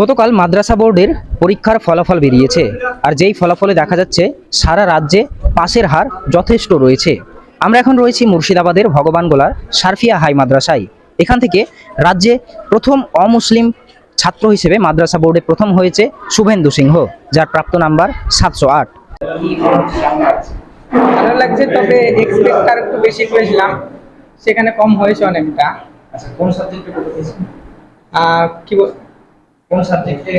গতকাল মাদ্রাসা বোর্ডের পরীক্ষার ফলাফল বেরিয়েছে আর যেই ফলাফলে দেখা যাচ্ছে সারা রাজ্যে পাশের হার যথেষ্ট রয়েছে। আমরা এখন রয়েছি মুর্শিদাবাদের ভগবানগোলার সারফিয়া হাই মাদ্রাসায়। এখান থেকে রাজ্যে প্রথম অমুসলিম ছাত্র হিসেবে মাদ্রাসা বোর্ডে প্রথম হয়েছে শুভেন্দু সিংহ যার প্রাপ্ত নাম্বার সাতশো আট। ভালো লাগছে তবে এক্সপেক্ট একটু বেশি করেছিলাম। সেখানে কম হয়েছে অনেকটা। আচ্ছা কোন সাবজেক্টে কত পেয়েছেন আর কি বল কোন সাবজেক্টে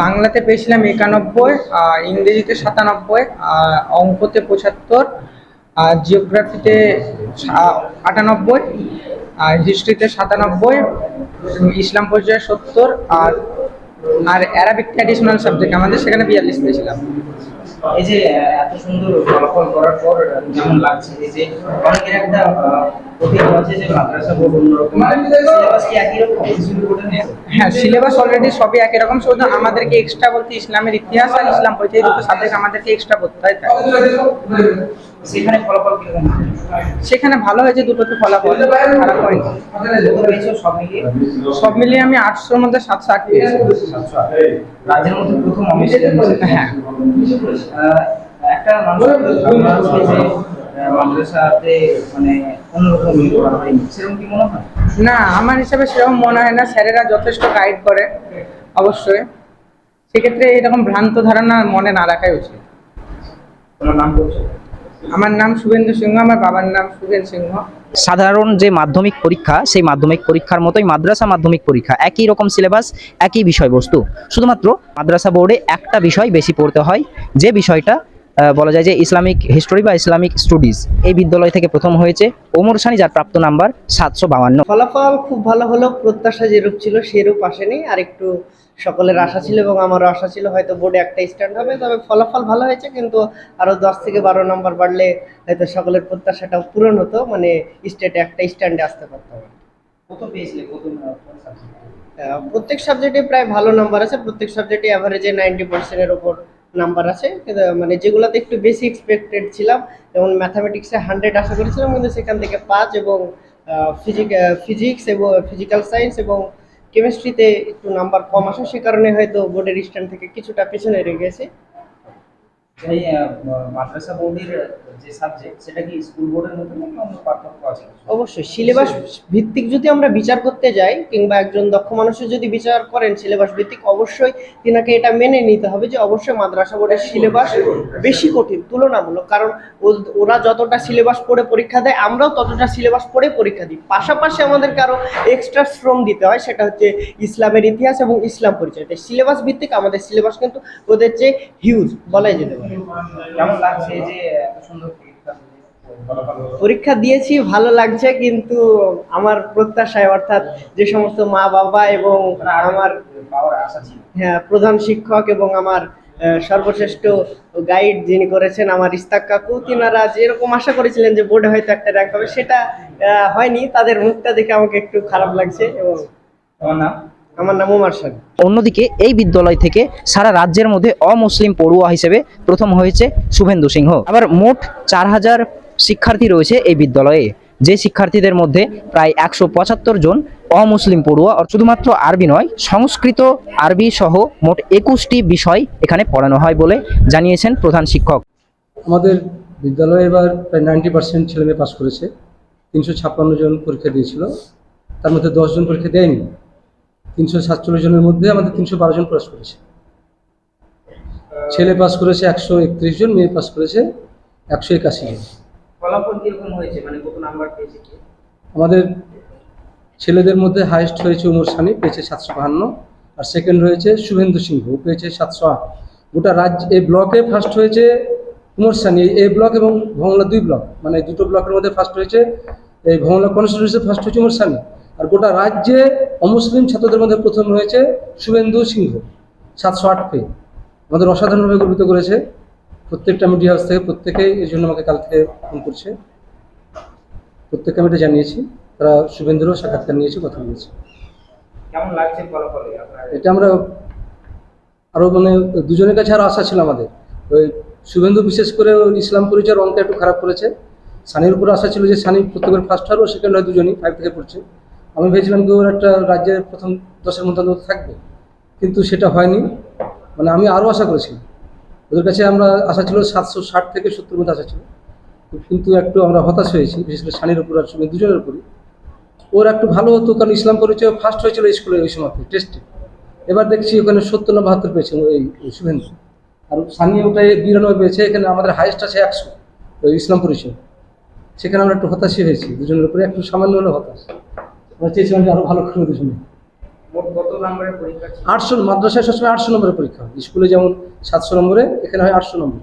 বাংলাতে পেয়েছিলাম একানব্বই ইংরেজিতে সাতানব্বই, আর অঙ্কতে পঁচাত্তর, আর জিওগ্রাফিতে আটানব্বই, আর হিস্ট্রিতে সাতানব্বই, ইসলাম পর্যায়ে সত্তর, আর আর অ্যারাবিক ট্র্যাডিশনাল সাবজেক্ট আমাদের সেখানে বিয়াল্লিশ পেয়েছিলাম। এই যে এত সুন্দর ফলাফল করার পর যেমন লাগছে? এই যে অনেকের একটা প্রতিভা আছে যে মাদ্রাসা বোর্ড অন্যরকম। সিলেবাস কি একই রকম? শুধু বোর্ডে নেই। হ্যাঁ সিলেবাস অলরেডি সবই একই রকম শুধু আমাদেরকে এক্সট্রা বলতে ইসলামের ইতিহাস আর ইসলাম পরিচয় দুটো সাবজেক্ট আমাদেরকে এক্সট্রা করতে হয়। সেখানে ফলাফল কীরকম সেখানে ভালো হয়েছে দুটোতে ফলাফল খারাপ হয়নি। সব মিলিয়ে? সব মিলিয়ে আমি আটশোর মধ্যে সাতশো আট। পেয়েছি রাজ্যের মধ্যে প্রথম অমিশ্রেণ হ্যাঁ। একটা মানে ইয়ে কি মনে হয়? না আমার হিসাবে সেরকম মনে হয় না। স্যারেরা যথেষ্ট গাইড করে অবশ্যই। সেক্ষেত্রে এরকম ভ্রান্ত ধারণা মনে না রাখাই উচিত। তোমার নাম বলছো? আমার নাম শুভেন্দু সিংহ, আমার বাবার নাম সুভেন সিংহ। সাধারণ যে মাধ্যমিক পরীক্ষা, সেই মাধ্যমিক পরীক্ষার মতোই মাদ্রাসা মাধ্যমিক পরীক্ষা, একই রকম সিলেবাস, একই বিষয়বস্তু। শুধুমাত্র মাদ্রাসা বোর্ডে একটা বিষয় বেশি পড়তে হয়, যে বিষয়টা বলা যায় যে ইসলামিক হিস্টোরি বা ইসলামিক স্টাডিজ এই বিদ্যালয় থেকে প্রথম হয়েছে। ওমর সানি যার প্রাপ্ত নাম্বার সাতশো বাউান্ন ফলাফল খুব ভালো হলো প্রত্যাশা যেরূপ ছিল সেরূপ আসেনি। আর একটু সকলের আশা ছিল এবং আমারও আশা ছিল হয়তো বোর্ডে একটা স্ট্যান্ড হবে তবে ফলাফল ভালো হয়েছে কিন্তু আরও দশ থেকে বারো নম্বর বাড়লে হয়তো সকলের প্রত্যাশাটাও পূরণ হতো মানে স্টেটে একটা স্ট্যান্ডে আসতে পারতাম। প্রত্যেক সাবজেক্টে প্রায় ভালো নাম্বার আছে প্রত্যেক সাবজেক্টে অ্যাভারেজে নাইনটি পার্সেন্টের ওপর নাম্বার আছে। মানে যেগুলোতে একটু বেশি এক্সপেক্টেড ছিলাম, যেমন ম্যাথামেটিক্সে হান্ড্রেড আশা করেছিলাম, কিন্তু সেখান থেকে পাঁচ এবং ফিজিক ফিজিক্স এবং ফিজিক্যাল সায়েন্স এবং কেমিস্ট্রিতে একটু নাম্বার কম আসে, সে কারণে হয়তো বোর্ডের স্ট্যান্ড থেকে কিছুটা পেছনে গেছে। এই মাদ্রাসা বোর্ডের যে সাবজেক্ট সেটা কি স্কুল বোর্ডের মতো নাকি অন্য পার্থক্য আছে অবশ্যই সিলেবাস ভিত্তিক যদি আমরা বিচার করতে যাই, কিংবা একজন দক্ষ মানুষের যদি বিচার করেন সিলেবাস ভিত্তিক, অবশ্যই তিনাকে এটা মেনে নিতে হবে যে অবশ্যই মাদ্রাসা বোর্ডের সিলেবাস বেশি কঠিন, তুলনামূলক। কারণ ওরা যতটা সিলেবাস পড়ে পরীক্ষা দেয়, আমরাও ততটা সিলেবাস পড়ে পরীক্ষা দিই। পাশাপাশি আমাদেরকে আরও এক্সট্রা শ্রম দিতে হয়, সেটা হচ্ছে ইসলামের ইতিহাস এবং ইসলাম পরিচয়। সিলেবাস ভিত্তিক আমাদের সিলেবাস কিন্তু ওদের চেয়ে হিউজ বলাই যেতে পারে। কেমন লাগছে যে এত সুন্দর পরীক্ষা? দিয়েছি ভালো লাগছে কিন্তু আমার প্রত্যাশায় অর্থাৎ যে সমস্ত মা বাবা এবং মানে আমার পাওয়ার আশা ছিল। হ্যাঁ, প্রধান শিক্ষক এবং আমার সর্বশ্রেষ্ঠ গাইড যিনি করেছেন আমার ইস্তাক কাকু তিনারা যেরকম আশা করেছিলেন যে বোর্ডে হয়তো একটা র্যাঙ্ক হবে সেটা হয়নি তাদের মুখটা দেখে আমাকে একটু খারাপ লাগছে এবং তোমার নাম? আমার নাম উমার সানি অন্যদিকে এই বিদ্যালয় থেকে সারা রাজ্যের মধ্যে অমুসলিম পড়ুয়া হিসেবে প্রথম হয়েছে শুভেন্দু সিংহ। আবার মোট চার হাজার শিক্ষার্থী রয়েছে এই বিদ্যালয়ে। যে শিক্ষার্থীদের মধ্যে প্রায় একশো পঁচাত্তর জন অমুসলিম পড়ুয়া আর শুধুমাত্র আরবি নয় সংস্কৃত আরবি সহ মোট একুশটি বিষয় এখানে পড়ানো হয় বলে জানিয়েছেন প্রধান শিক্ষক। আমাদের বিদ্যালয়ে এবার প্রায় নাইনটি পার্সেন্ট ছেলেমেয়ে পাস করেছে। তিনশো ছাপ্পান্ন জন পরীক্ষা দিয়েছিল। তার মধ্যে দশজন পরীক্ষা দেয়নি। তিনশো সাতচল্লিশ জনের মধ্যে আমাদের তিনশো বারো জন পাস করেছে। ছেলে পাস করেছে একশো একত্রিশ জন মেয়ে পাস করেছে একশো একাশি জন। মানে আমাদের ছেলেদের মধ্যে হাইয়েস্ট হয়েছে উমর সানি পেয়েছে সাতশো বাহান্ন। আর সেকেন্ড হয়েছে শুভেন্দু সিংহ ও পেয়েছে সাতশো আট। গোটা রাজ্য এই ব্লকে ফার্স্ট হয়েছে উমর সানি। এই ব্লক এবং ভংলা দুই ব্লক মানে দুটো ব্লকের মধ্যে ফার্স্ট হয়েছে এই ভংলা কনস্টিটিউন্সি ফার্স্ট হয়েছে উমর সানি। আর গোটা রাজ্যে অমুসলিম ছাত্রদের মধ্যে প্রথম হয়েছে শুভেন্দু সিংহ সাতশো আট পেয়ে। আমাদের অসাধারণভাবে গর্বিত করেছে। প্রত্যেকটা মিডিয়া হাউস থেকে প্রত্যেকেই এই জন্য আমাকে কাল থেকে ফোন করছে। প্রত্যেককে আমি এটা জানিয়েছি। তারা শুভেন্দুরও সাক্ষাৎকার নিয়েছে কথা বলেছে। কেমন লাগছে এটা আমরা আরও মানে দুজনের কাছে আরও আশা ছিল আমাদের। ওই শুভেন্দু বিশেষ করে ইসলাম পরিচয়ের অঙ্কটা একটু খারাপ করেছে। সানির উপর আশা ছিল যে সানি প্রত্যেকের ফার্স্ট হবে সেকেন্ড হয় দুজনই ফাইভ থেকে পড়ছে। আমি ভেবেছিলাম কি ওর একটা রাজ্যের প্রথম দশের মধ্যে থাকবে। কিন্তু সেটা হয়নি। মানে আমি আরও আশা করেছিলাম। ওদের কাছে আমরা আশা ছিল সাতশো ষাট থেকে সত্তর মধ্যে আশা ছিল। কিন্তু একটু আমরা হতাশ হয়েছি, বিশেষ করে সানির উপর আর সুমি দুজনের উপরই। ওর একটু ভালো হতো, কারণ ইসলাম পরিচয় ফার্স্ট হয়েছিল স্কুলে ওই সময় টেস্টে এবার দেখছি ওখানে সত্তর না বাহাত্তর পেয়েছে ওই ওই শুভেন্দু। আর সানি ওটাই বিরানব্বই পেয়েছে, এখানে আমাদের হাইয়েস্ট আছে একশো, ওই ইসলাম পরিচয়। সেখানে আমরা একটু হতাশই হয়েছি, দুজনের উপরে একটু সামান্য হলে হতাশ। আমরা চেয়েছিলাম যে আরও ভালো কত নম্বরের পরীক্ষা আটশো মাদ্রাসায় সবসময় আটশো নম্বরের পরীক্ষা। হয় স্কুলে যেমন সাতশো নম্বরে এখানে হয় আটশো নম্বর।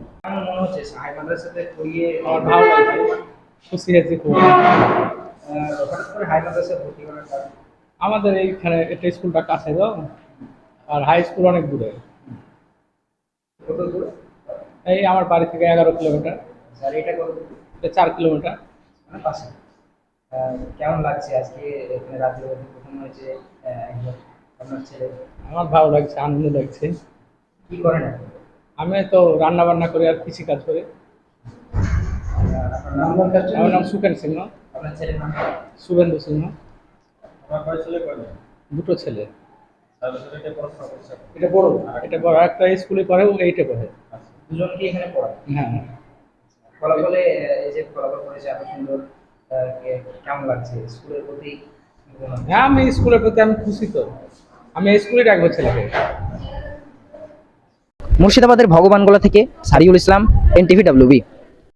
মনে করে আমাদের এইখানে একটা স্কুলটা কাছে তো আর হাই স্কুল অনেক দূরে। কত দূর? এই আমার বাড়ি থেকে এগারো কিলোমিটার। চার কিলোমিটার। মানে কেমন লাগছে আজকে এখানে রাজ্যের মধ্যে প্রথম হয়েছে আপনার ছেলে? আমার ভালো লাগছে আনন্দ লাগছে। কি করেন আমি তো রান্না বান্না করি আর কৃষি কাজ করি। আমার নাম সুখেন সিংহ। আপনার ছেলের নাম? শুভেন্দু সিংহ। আমার কয় ছেলে কয় দুটো ছেলে। এটা বড় এটা বড়। একটা স্কুলে পড়ে ও এইটে পড়ে। দুজন কি এখানে পড়ায়? হ্যাঁ হ্যাঁ। ফলাফলে এই যে ফলাফল করেছে এত সুন্দর কেমন লাগছে? স্কুলের প্রতি হ্যাঁ আমি স্কুলের প্রতি আমি খুশি তো। আমি এই স্কুলে ডাকবো ছেলেকে। মুর্শিদাবাদের ভগবানগোলা থেকে Sariul Islam N TV WB